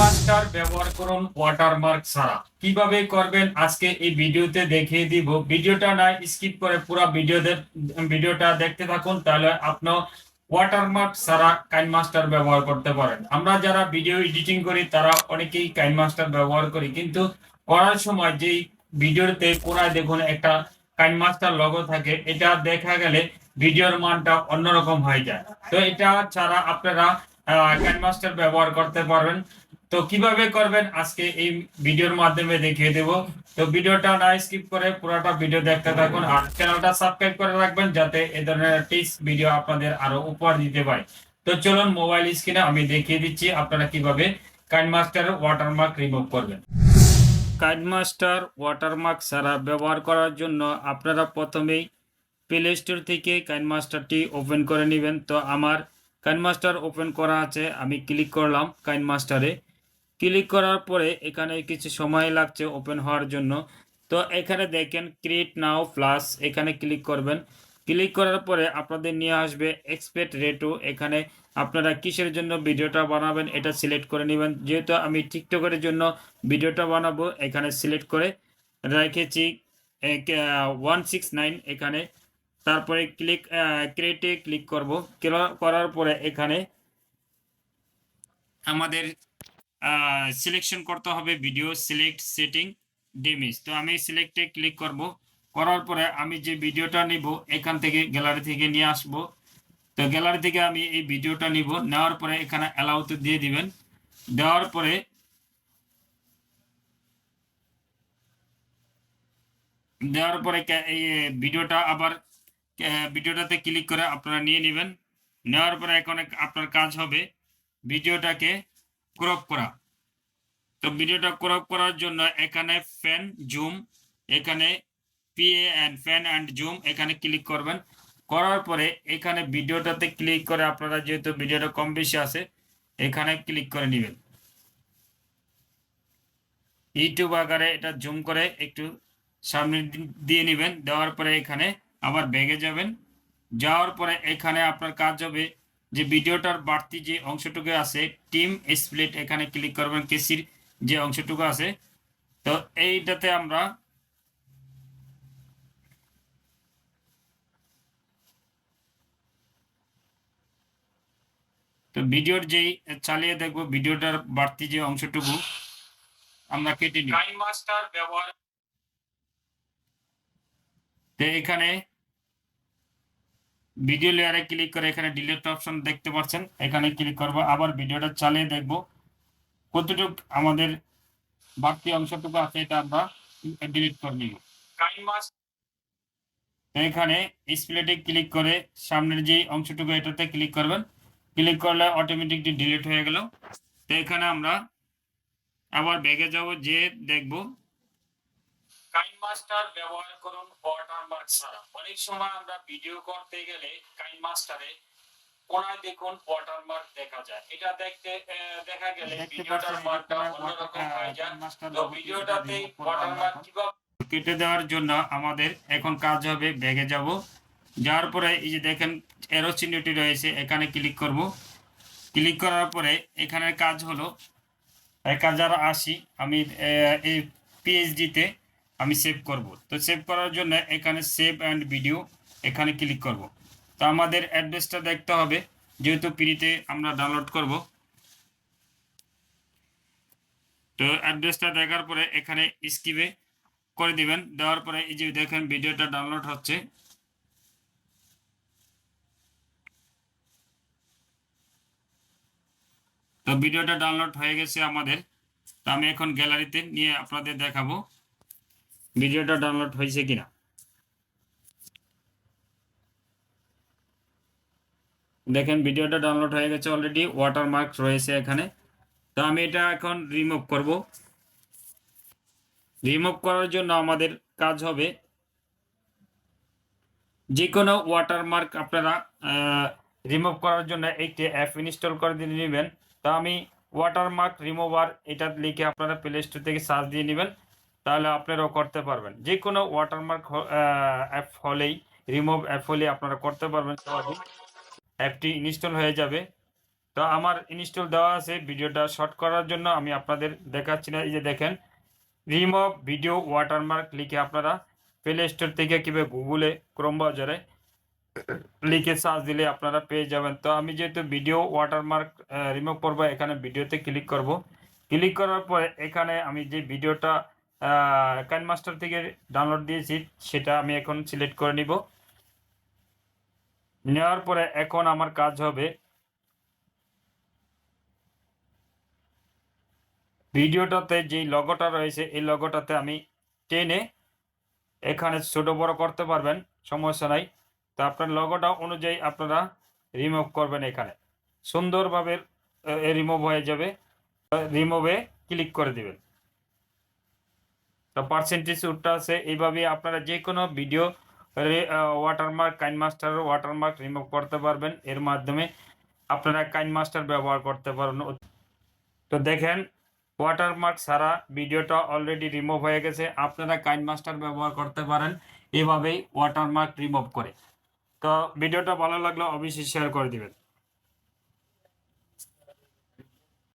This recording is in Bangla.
মাস্টার ব্যবহার করুন ওয়াটারমার্ক ছাড়া। কীভাবে করবেন আজকে এই ভিডিওতে দেখিয়ে দিব। ভিডিওটা না স্কিপ করে পুরো ভিডিও ভিডিওটা দেখতে থাকুন, তাহলে আপনি ওয়াটারমার্ক ছাড়া কাইন মাস্টার ব্যবহার করতে পারেন। আমরা যারা ভিডিও এডিটিং করি, তারা অনেকেই কাইন মাস্টার ব্যবহার করি, কিন্তু করার সময় যেই ভিডিওতে কোনায় দেখুন একটা কাইন মাস্টার লগো থাকে, এটা দেখা গেলে ভিডিওর মানটা অন্যরকম হয়ে যায়। তো এটা ছাড়া আপনারা কাইন মাস্টার ব্যবহার করতে পারবেন। তো কীভাবে করবেন আজকে এই ভিডিওর মাধ্যমে দেখিয়ে দেব। তো ভিডিওটা না স্কিপ করে পুরোটা ভিডিও দেখতে থাকুন আর চ্যানেলটা সাবস্ক্রাইব করে রাখবেন যাতে এই ধরনের টিপস ভিডিও আপনাদের আরও উপহার দিতে পারে। তো চলুন মোবাইল স্ক্রিনে আমি দেখিয়ে দিচ্ছি আপনারা কীভাবে কাইন মাস্টার ওয়াটারমার্ক রিমুভ করবেন। কাইনমাস্টার ওয়াটারমার্ক ছাড়া ব্যবহার করার জন্য আপনারা প্রথমেই প্লে স্টোর থেকে কাইনমাস্টারটি ওপেন করে নেবেন। তো আমার কাইনমাস্টার ওপেন করা আছে, আমি ক্লিক করলাম কাইনমাস্টারে ক্লিক করার পরে এখানে কিছু সময় লাগছে ওপেন হওয়ার জন্য। তো এখানে দেখেন ক্রিয়েট নাও প্লাস এখানে ক্লিক করবেন। ক্লিক করার পরে আপনাদের নিয়ে আসবে এক্সপেক্ট রেটও এখানে আপনারা কিসের জন্য ভিডিওটা বানাবেন এটা সিলেক্ট করে নেবেন। যেহেতু আমি টিকটকের জন্য ভিডিওটা বানাবো, এখানে সিলেক্ট করে রেখেছি ওয়ান সিক্স নাইন এখানে। তারপরে ক্লিক ক্রিয়েটে ক্লিক করব। করার পরে এখানে আমাদের সিলেকশন করতে হবে ভিডিও সিলেক্ট সেটিং ডেমিজ তো আমি সিলেক্টে ক্লিক করব। করার পরে আমি যে ভিডিওটা নিব, এখান থেকে গ্যালারি থেকে নিয়ে আসব। তো গ্যালারি থেকে আমি এই ভিডিওটা নিব। নেওয়ার পরে এখানে অ্যালাউতে দিয়ে দিবেন। দেওয়ার পরে দেওয়ার পরে এই ভিডিওটা আবার ভিডিওটাতে ক্লিক করে আপনারা নিয়ে নেবেন। নেওয়ার পরে এখন আপনার কাজ হবে। ভিডিওটাকে ক্রপ করা। তো ভিডিওটা ক্রপ করার জন্য এখানে ফ্যান জুম এখানে PA and pan and zoom এখানে ক্লিক করবেন। করার পরে এখানে ভিডিওটাতে ক্লিক করে আপনারা যেহেতু ভিডিওটা কম বেশি আছে, এখানে ক্লিক করে নেবেন। ইউটিউব আকারে এটা জুম করে একটু সামনে দিয়ে নেবেন। দেওয়ার পরে এখানে আবার ব্যাগে যাবেন। যাওয়ার পরে এখানে আপনার কাজ হবে যে ভিডিওটার বাড়তি যে অংশটুকু আছে টিম স্প্লিট এখানে ক্লিক করবেন কেসির যে অংশটুকু আছে। তো এইটাতে আমরা তো ভিডিওর যেই চালিয়ে দেখব ভিডিওটার বাড়তি যে অংশটুকু আমরা কেটে নিই। টাইম মাস্টার ব্যবহার তো এখানে ভিডিও লেয়ারে ক্লিক করে এখানে ডিলিট অপশন দেখতে পাচ্ছেন। এখানে ক্লিক করব আবার ভিডিওটা চালিয়ে দেখব। কতটুকু আমাদের বাড়তি অংশটুকু আছে এটা আমরা ডিলিট করে নিব। এখানে স্প্লেটে ক্লিক করে সামনের যে অংশটুকু এটাতে ক্লিক করবেন। ক্লিক করলে অটোমেটিকলি ডিলিট হয়ে গেল। তো এখানে আমরা আবার ব্যাগে যাব যে দেখব। কাইন মাস্টার ব্যবহার করুন ওয়াটারমার্ক ছাড়া। অনেক সময় আমরা ভিডিও করতে গেলে কাইন মাস্টারে কোনায় দেখুন ওয়াটারমার্ক দেখা যায়। এটা দেখতে দেখা গেলে ভিডিওটার মানটা অন্যরকম হয়ে যায়। তো ভিডিওটাতে ওয়াটারমার্ক কীভাবে কেটে দেওয়ার জন্য আমাদের এখন কাজ হবে ব্যাগে যাব। যাওয়ার পরে এই যে দেখেন এরো চিহ্নটি রয়েছে এখানে ক্লিক করব। ক্লিক করার পরে এখানের কাজ হলো এক হাজার আশি আমি এই পিএইচডিতে আমি সেভ করব। তো সেভ করার জন্য এখানে সেভ অ্যান্ড ভিডিও এখানে ক্লিক করব। তো আমাদের অ্যাড্রেসটা দেখতে হবে। যেহেতু ফ্রিতে আমরা ডাউনলোড করব। তো অ্যাড্রেসটা দেখার পরে এখানে স্কিপে করে দিবেন। দেওয়ার পরে এই যে দেখেন ভিডিওটা ডাউনলোড হচ্ছে। তো ভিডিওটা ডাউনলোড হয়ে গেছে আমাদের। তো আমি এখন গ্যালারিতে নিয়ে আপনাদের দেখাবো। ভিডিওটা ডাউনলোড হয়েছে কিনা? দেখেন, ভিডিওটা ডাউনলোড হয়ে গেছে অলরেডি ওয়াটারমার্ক রয়েছে এখানে। তো আমি এটা এখন রিমুভ করব। রিমুভ করার জন্য আমাদের কাজ হবে যে কোনো ওয়াটারমার্ক আপনারা রিমুভ করার জন্য একটি অ্যাপ ইনস্টল করে দিয়ে নেবেন। তো আমি ওয়াটারমার্ক রিমুভার এটা লিখে আপনারা প্লে স্টোর থেকে সার্চ দিয়ে নেবেন। তাহলে আপনারাও করতে পারবেন। যে কোনো ওয়াটারমার্ক অ্যাপ হলেই রিমুভ অ্যাপ হলে আপনারা করতে পারবেন। অ্যাপটি ইনস্টল হয়ে যাবে। তো আমার ইনস্টল দেওয়া আছে, ভিডিওটা শর্ট করার জন্য আমি আপনাদের দেখাচ্ছি না। এই যে দেখেন রিমুভ ভিডিও ওয়াটারমার্ক লিখে আপনারা প্লে স্টোর থেকে কিংবা গুগলে ক্রোম বাজারে লিখে সার্চ দিলে আপনারা পেয়ে যাবেন। তো আমি যেহেতু ভিডিও ওয়াটারমার্ক রিমুভ করব, এখানে ভিডিওতে ক্লিক করব। ক্লিক করার পরে এখানে আমি যে ভিডিওটা কাইন মাস্টার থেকে ডাউনলোড দিয়েছি, সেটা আমি এখন সিলেক্ট করে নিব। নেওয়ার পরে এখন আমার কাজ হবে ভিডিওটাতে যেই লগোটা রয়েছে, এই লগোটাতে আমি টেনে এখানে ছোট বড় করতে পারবেন, সমস্যা নাই। তো আপনার লগোটা অনুযায়ী আপনারা রিমুভ করবেন এখানে। সুন্দরভাবে রিমুভ হয়ে যাবে। রিমুভে ক্লিক করে দিবেন। তো পার্সেন্টেজ উঠটা আছে। এইভাবে আপনারা যে কোনো video watermark Kine Master watermark remove করতে পারবেন। এর মাধ্যমে আপনারা কাইন মাস্টার ব্যবহার করতে পারবেন। তো দেখেন ওয়াটারমার্ক ছাড়া ভিডিওটা অলরেডি রিমুভ হয়ে গেছে। আপনারা কাইন মাস্টার ব্যবহার করতে পারেন। এভাবেই ওয়াটারমার্ক রিমুভ করে। তো ভিডিওটা ভালো লাগলে অবশ্যই শেয়ার করে দিবেন।